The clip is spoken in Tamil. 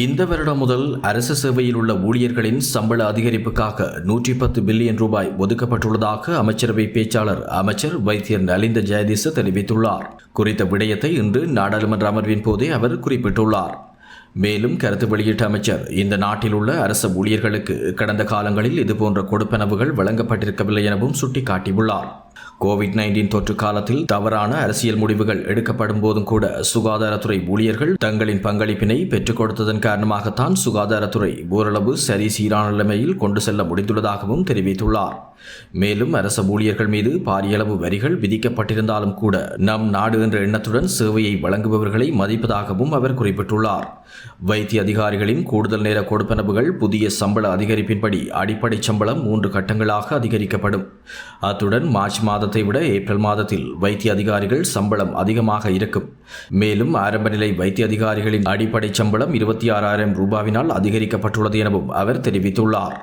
இந்த வருடம் முதல் அரசு சேவையில் உள்ள ஊழியர்களின் சம்பள அதிகரிப்புக்காக நூற்றி பத்து பில்லியன் ரூபாய் ஒதுக்கப்பட்டுள்ளதாக அமைச்சரவை பேச்சாளர் அமைச்சர் வைத்தியர் நலிந்த ஜெயதீச தெரிவித்துள்ளார். குறித்த விடயத்தை இன்று நாடாளுமன்ற அமர்வின் போதே அவர் குறிப்பிட்டுள்ளார். மேலும் கருத்து வெளியிட்ட அமைச்சர் இந்த நாட்டில் உள்ள அரசு ஊழியர்களுக்கு கடந்த காலங்களில் இதுபோன்ற கொடுப்பனவுகள் வழங்கப்பட்டிருக்கவில்லை எனவும் சுட்டிக்காட்டியுள்ளார். கோவிட் நைன்டீன் தொற்று காலத்தில் தவறான அரசியல் முடிவுகள் எடுக்கப்படும் போதும் கூட சுகாதாரத்துறை ஊழியர்கள் தங்களின் பங்களிப்பினை பெற்றுக் கொடுத்ததன் காரணமாகத்தான் சுகாதாரத்துறை ஓரளவு சரி சீரான நிலைமையில் கொண்டு செல்ல முடிந்துள்ளதாகவும் தெரிவித்துள்ளார். மேலும் அரச ஊழியர்கள் மீது பாரியளவு வரிகள் விதிக்கப்பட்டிருந்தாலும் கூட நம் நாடு என்ற எண்ணத்துடன் சேவையை வழங்குபவர்களை மதிப்பதாகவும் அவர் குறிப்பிட்டுள்ளார். வைத்திய அதிகாரிகளின் கூடுதல் நேர கொடுப்பனவுகள் புதிய சம்பள அதிகரிப்பின்படி அடிப்படை சம்பளம் மூன்று கட்டங்களாக அதிகரிக்கப்படும். அத்துடன் மார்ச் மாதத்தை விட ஏப்ரல் மாதத்தில் வைத்திய அதிகாரிகள் சம்பளம் அதிகமாக இருக்கும். மேலும் ஆரம்ப நிலை வைத்திய அதிகாரிகளின் அடிப்படை சம்பளம் இருபத்தி ஆறாயிரம் ரூபாவினால் அதிகரிக்கப்பட்டுள்ளது எனவும் அவர் தெரிவித்துள்ளார்.